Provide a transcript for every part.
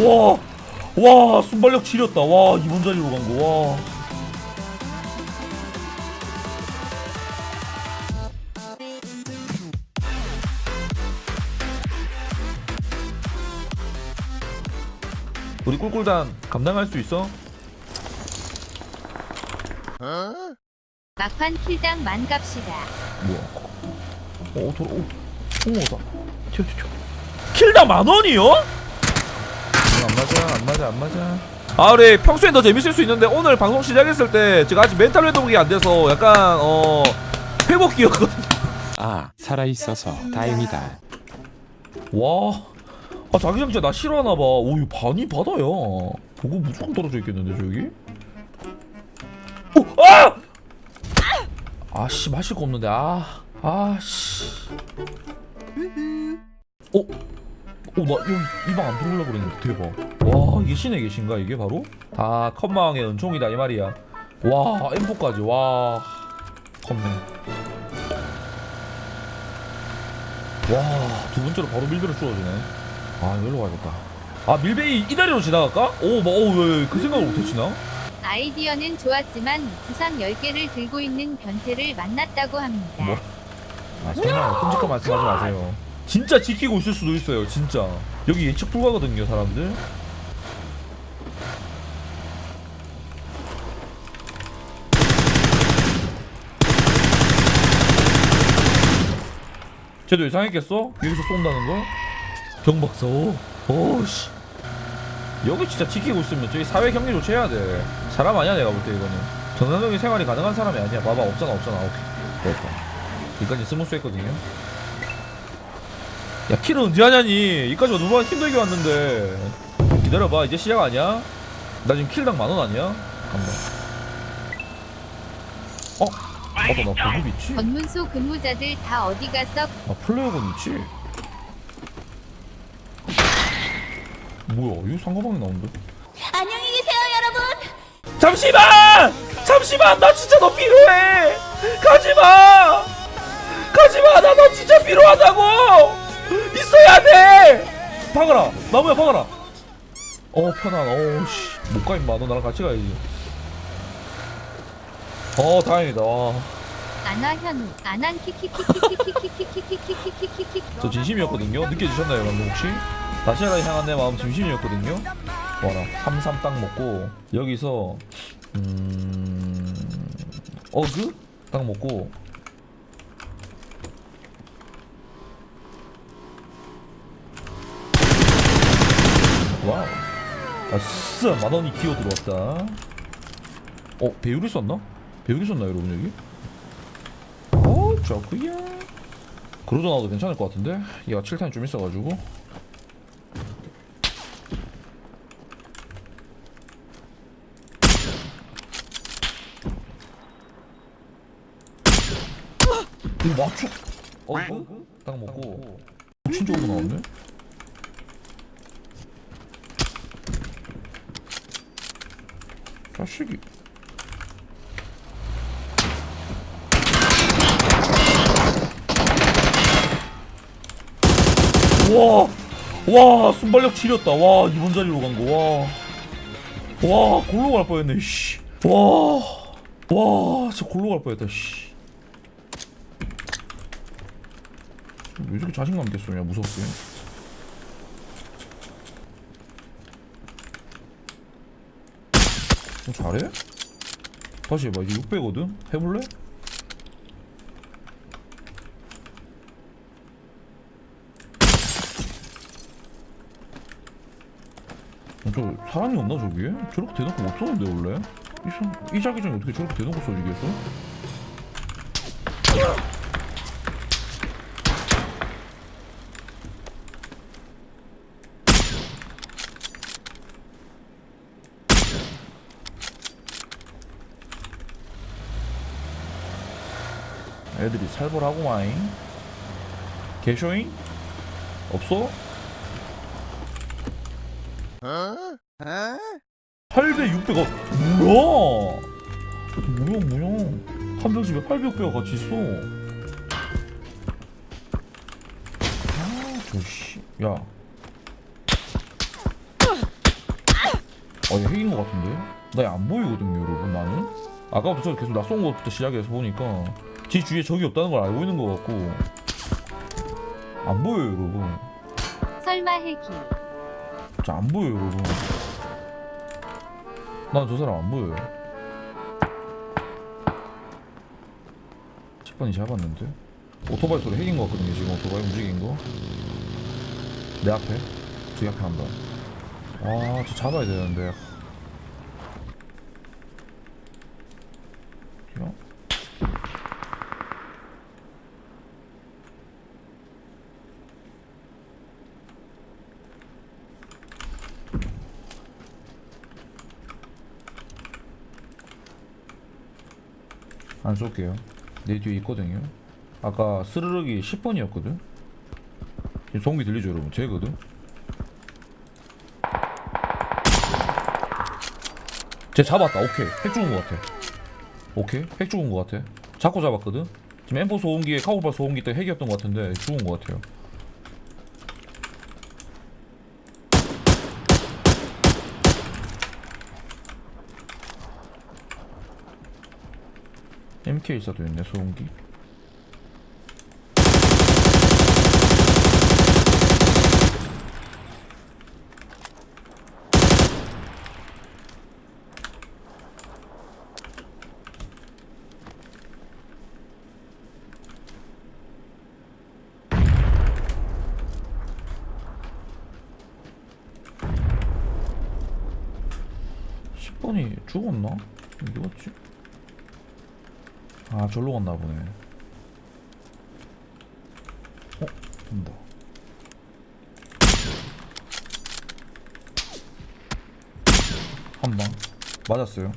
와, 와, 순발력 지렸다. 와, 이번 자리로 간 거. 와. 우리 꿀꿀단 감당할 수 있어? 막판 킬당 만 갑시다. 뭐야? 어, 돌아, 오, 오, 나. 튀어, 튀어, 튀어. 킬당 만 원이요? 안 맞아, 안 맞아, 안 맞아. 아, 우리 평소엔 더 재밌을 수 있는데 오늘 방송 시작했을 때 제가 아직 멘탈 회복이 안 돼서 약간 어 회복기였거든. 아, 살아있어서 다행이다. 와, 아 자기장 진짜 나 싫어하나 봐. 오, 이거 반이 바다야. 보고 무조건 떨어져 있겠는데 저기? 오, 아! 아 씨 마실 거 없는데 아, 아 씨. 어, 어, 나 여기 이방 안 들어오려고 그랬는데 대박. 와, 이게 신의 계신가 이게 바로? 다 컵망의 은총이다 이 말이야. 와, 엠포까지 와, 컵네. 와, 두 번째로 바로 밀배로 뚫어주네. 아, 여기로 가야겠다. 아, 밀배이 이 다리로 지나갈까? 오, 뭐, 오, 왜, 그 생각을 못했지나? 아이디어는 좋았지만 부상 10개를 들고 있는 변태를 만났다고 합니다. 뭐? 아, 정말 끔찍한 말씀하지 마세요. 진짜 지키고 있을 수도 있어요, 진짜. 여기 예측 불가거든요, 사람들. 쟤도 예상했겠어? 여기서 쏜다는 걸? 경박사, 오, 오씨. 여기 진짜 지키고 있으면 저희 사회 경리 조치해야 돼. 사람 아니야, 내가 볼 때 이거는. 정상적인 생활이 가능한 사람이 아니야. 봐봐, 없잖아, 없잖아. 오케이. 됐다. 여기까지 스무스 했거든요. 야 킬은 언제 하냐니 이까지 누가 힘들게 왔는데 기다려봐 이제 시작 아니야? 나 지금 킬당 만 원 아니야? 간다 어? 맞다 나 보급 있지? 권문소 근무자들 다 어디 갔어? 아 플레이어건 있지? 뭐야 이거 상가방에 나오는데? 안녕히 계세요, 여러분. 잠시만! 잠시만 나 진짜 너 필요해! 가지마! 가지마 나 너 진짜 필요하다고! 돼! 박아라 나무야 박아라 어 편안 어우씨 못가 임마 너 나랑 같이 가야지 어 다행이다 와. 안와 현우. 안한 키키키키키키키키키키키키키키키키. 저 진심이었거든요 느껴지셨나요 방금 혹시? 다시아를 향한 내 마음 진심이었거든요 와라 삼삼 딱 먹고 여기서 음... 어그? 딱 먹고 와우 아싸 만원이 기어 들어왔다 어 배율이 썼나? 배율이 썼나 여러분 여기? 어 좋구요 그러자 나도 괜찮을 것 같은데 얘가 7탄이 좀 있어가지고 이거 맞춰 어? 이거? 딱 먹고 오고 나왔네 자식이 와, 와, 순발력 지렸다. 와, 이번 자리로 간 거. 와, 와, 골로 갈 뻔했네. 씨, 와, 와, 진짜 골로 갈 뻔했다. 씨. 왜 이렇게 자신감 있게 쏘냐, 무섭게. 어, 잘해? 다시 해봐. 이게 600거든? 해볼래? 어, 저 사람이 없나 저기에? 저렇게 대놓고 못 쏘는데 원래? 이, 사- 이 자기장이 어떻게 저렇게 대놓고 쏘지겠어? 애들이 살벌하고 마잉 개쇼잉? 없어? 8배 6배가 뭐야? 뭐야 뭐야? 한 병씩에 800 배가 같이 있어. 아, 저씨, 야. 어, 얘 핵인 것 같은데? 나얘안 보이거든요, 여러분, 나는? 아까부터 저 계속 낯선 것부터 시작해서 보니까 지 주위에 적이 없다는 걸 알고 있는 것 같고 안 보여요, 여러분. 설마 핵이 저안 보여요, 여러분. 난 저 사람 안 보여요. 10번이 잡았는데? 오토바이 소리 핵인 것 같거든요, 지금 오토바이 움직인 거. 내 앞에? 저기 앞에 한 번. 아, 저 잡아야 되는데. 야? 안 쏠게요. 내 뒤에 있거든요. 아까 스르륵이 10번이었거든. 지금 송기 들리죠, 여러분? 쟤거든. 쟤 잡았다. 오케이. 핵 죽은 것 같아. 오케이. 핵 죽은 것 같아. 잡고 잡았거든. 지금 M4 소음기에 카고팔 소음기 때 핵이었던 것 같은데 죽은 것 같아요. MK14도 있네 소음기. 죽었나? 어디 갔지? 아 절로 갔나 보네. 어? 된다. 한방? 맞았어요.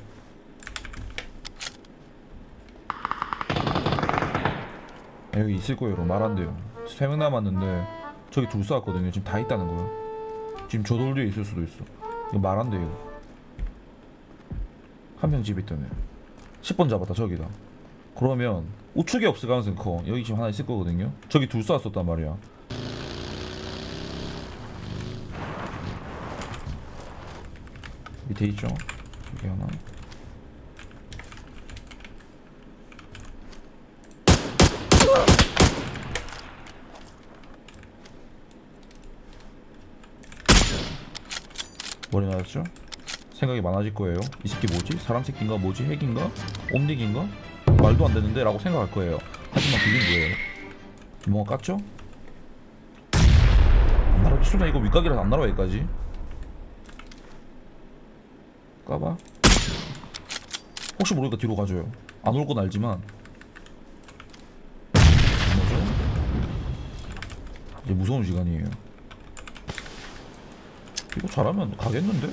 아, 여기 있을 거예요. 말 안 돼요. 세 명 남았는데 저기 둘 쏘았거든요. 지금 다 있다는 거예요. 지금 저 돌 뒤에 있을 수도 있어. 이거 말 안 돼요. 한 명 집에 있다네. 10번 잡았다 저기다 그러면 우측에 없을 가능성이 커 여기 지금 하나 있을 거거든요 저기 둘 쐈었단 말이야 밑에 있죠 여기 하나 머리 맞았죠? 생각이 많아질 거예요. 이 새끼 뭐지? 사람 새끼인가? 뭐지? 핵인가? 옴닉인가? 말도 안 되는데? 라고 생각할 거예요. 하지만 그게 뭐예요? 뭔가 깠죠? 안 날아, 술나 이거 윗각이라서 안 날아와 여기까지. 까봐. 혹시 모르니까 뒤로 가줘요. 안 올 건 알지만. 뭐죠? 이제 무서운 시간이에요. 이거 잘하면 가겠는데?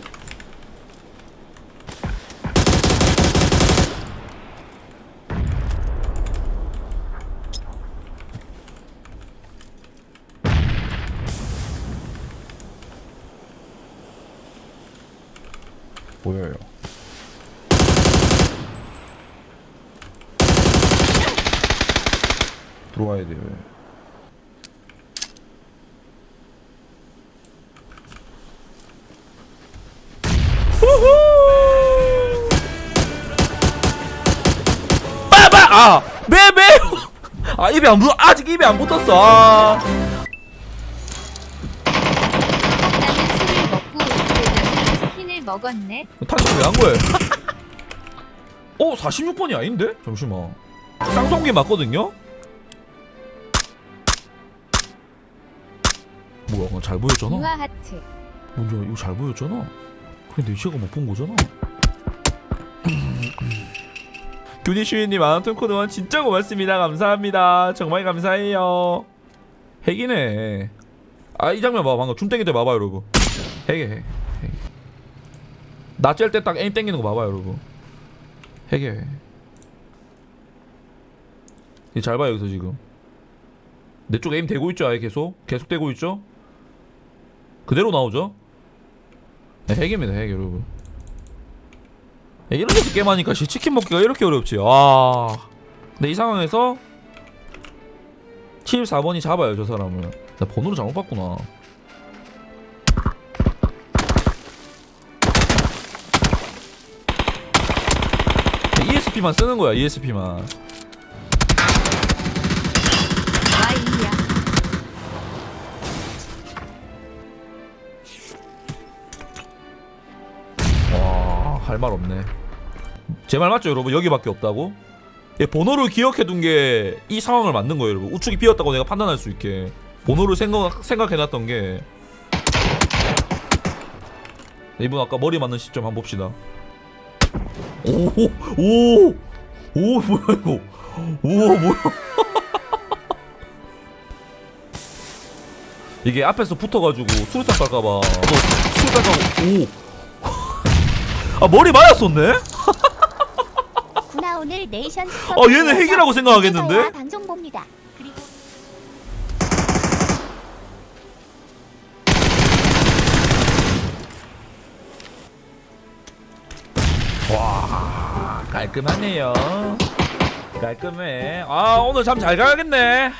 보여요. 들어와야 돼요. 빠바 아 매매 아 입에 안 붙 아직 입에 안 붙었어 아 나는 술을 먹었네. 탄식 왜한 거예요? 어 46번이 아닌데? 잠시만. 쌍송기 맞거든요? 뭐야 그거 잘 보였잖아. 유아 하트. 뭔지 이거 잘 보였잖아. 근데 제가 못 본 거잖아. 교니슈이님 아나톤 코드원 진짜 고맙습니다. 감사합니다. 정말 감사해요. 핵이네. 아 이 장면 봐봐. 방금 줌땡이 때 봐봐 여러분 핵이 핵 핵. 나짤 때딱 에임 땡기는 거 봐봐 여러분. 핵이 이잘 봐요 여기서 지금. 내 쪽 에임 되고 있죠 아예 계속? 계속 되고 있죠? 그대로 나오죠? 네, 핵입니다 핵 여러분. 네, 이런 데서 게임하니까 씨, 치킨 먹기가 이렇게 어렵지. 아. 근데 이 상황에서 74번이 잡아요 저 사람을. 나 번호를 잘못 봤구나 ESP만 쓰는 거야 ESP만. 와할 말 없네. 제 말 맞죠 여러분? 여기밖에 없다고? 예, 번호를 기억해둔 게 이 상황을 만든 거예요 여러분. 우측이 비었다고 내가 판단할 수 있게. 번호를 생각, 생각해놨던 게. 네, 이분 아까 머리 맞는 시점 한번 봅시다 오오오 오, 뭐야 이거 오 뭐야 이게 앞에서 붙어가지고 수류탄 깔까봐 너 수류탄 까고 오아 머리 맞았었네? 구나 오늘 네이션 어, 얘는 핵이라고 생각하겠는데? 와 깔끔하네요. 깔끔해. 아 오늘 잠 잘 가야겠네